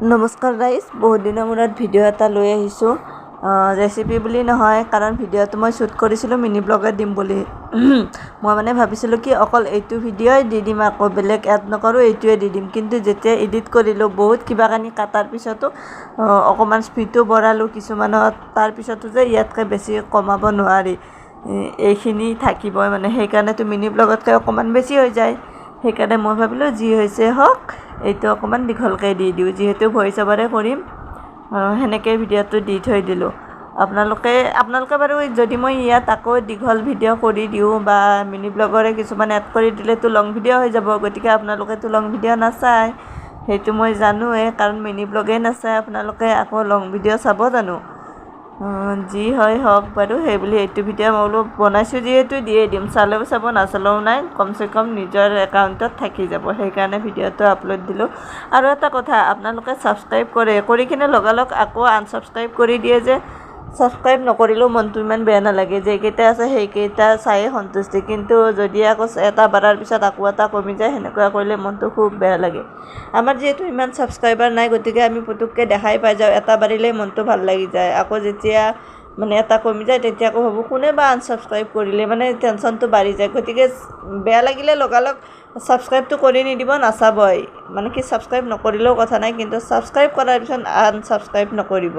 নমস্কাৰ ৰাইজ বহুত দিনৰ মূৰত ভিডিঅ' এটা লৈ আহিছোঁ। ৰেচিপি বুলি নহয় কাৰণ ভিডিঅ'টো মই শ্বুট কৰিছিলোঁ মিনি ব্লগত দিম বুলি। মই মানে ভাবিছিলোঁ কি অকল এইটো ভিডিঅ'ই দি দিম আকৌ বেলেগ এড নকৰোঁ এইটোৱে দি দিম। কিন্তু যেতিয়া এডিট কৰিলোঁ বহুত কিবা কানি কাটাৰ পিছতো অকণমান স্পীডটো বঢ়ালোঁ কিছুমানত। তাৰপিছতো যে ইয়াতকৈ বেছি কমাব নোৱাৰি। এইখিনি থাকিবই মানে সেইকাৰণেতো মিনি ব্লগতকৈ অকণমান বেছি হৈ যায়। সেইকাৰণে মই ভাবিলোঁ যি হৈছে হওক এইটো অকণমান দীঘলকৈ দি দিওঁ যিহেতু ভইচ অভাৰে কৰিম সেনেকৈ ভিডিঅ'টো দি থৈ দিলোঁ। আপোনালোকে আপোনালোকে বাৰু যদি মই ইয়াত আকৌ দীঘল ভিডিঅ' কৰি দিওঁ বা মিনি ব্লগৰে কিছুমান এড কৰি দিলেতো লং ভিডিঅ' হৈ যাব গতিকে আপোনালোকেতো লং ভিডিঅ' নাচায়। সেইটো মই জানোৱে কাৰণ মিনি ব্লগেই নাচায় আপোনালোকে আকৌ লং ভিডিঅ' চাব জানো। যি হয় হওক বাৰু, সেইবুলি এইটো ভিডিঅ' মই বোলো বনাইছোঁ যিহেতু, দিয়ে দিম। চালেও চাব, নাচালেও নাই। কমচে কম নিজৰ একাউণ্টত থাকি যাব। সেইকাৰণে ভিডিঅ'টো আপলোড দিলোঁ। আৰু এটা কথা, আপোনালোকে ছাবস্ক্ৰাইব কৰে, কৰি কিনে লগালগ আকৌ আনছাবস্ক্ৰাইব কৰি দিয়ে যে। ছাবস্ক্ৰাইব নকৰিলেও মনটো ইমান বেয়া নালাগে। যেইকেইটা আছে সেইকেইটা চায়ে সন্তুষ্টি। কিন্তু যদি আকৌ এটা বাঢ়াৰ পিছত আকৌ এটা কমি যায় সেনেকুৱা কৰিলে মনটো খুব বেয়া লাগে। আমাৰ যিহেতু ইমান ছাবস্ক্ৰাইবাৰ নাই গতিকে আমি পুটুককৈ দেখাই পাই যাওঁ এটা বাঢ়িলেই মনটো ভাল লাগি যায়। আকৌ যেতিয়া মানে এটা কমি যায় তেতিয়া আকৌ ভাবোঁ কোনে বা আনছাবস্ক্ৰাইব কৰিলে? মানে টেনশ্যনটো বাঢ়ি যায়। গতিকে বেয়া লাগিলে লগালগ ছাবস্ক্ৰাইবটো কৰি নিদিব নাচাবই। মানে কি ছাবস্ক্ৰাইব নকৰিলেও কথা নাই কিন্তু ছাবস্ক্ৰাইব কৰাৰ পিছত আনছাবস্ক্ৰাইব নকৰিব।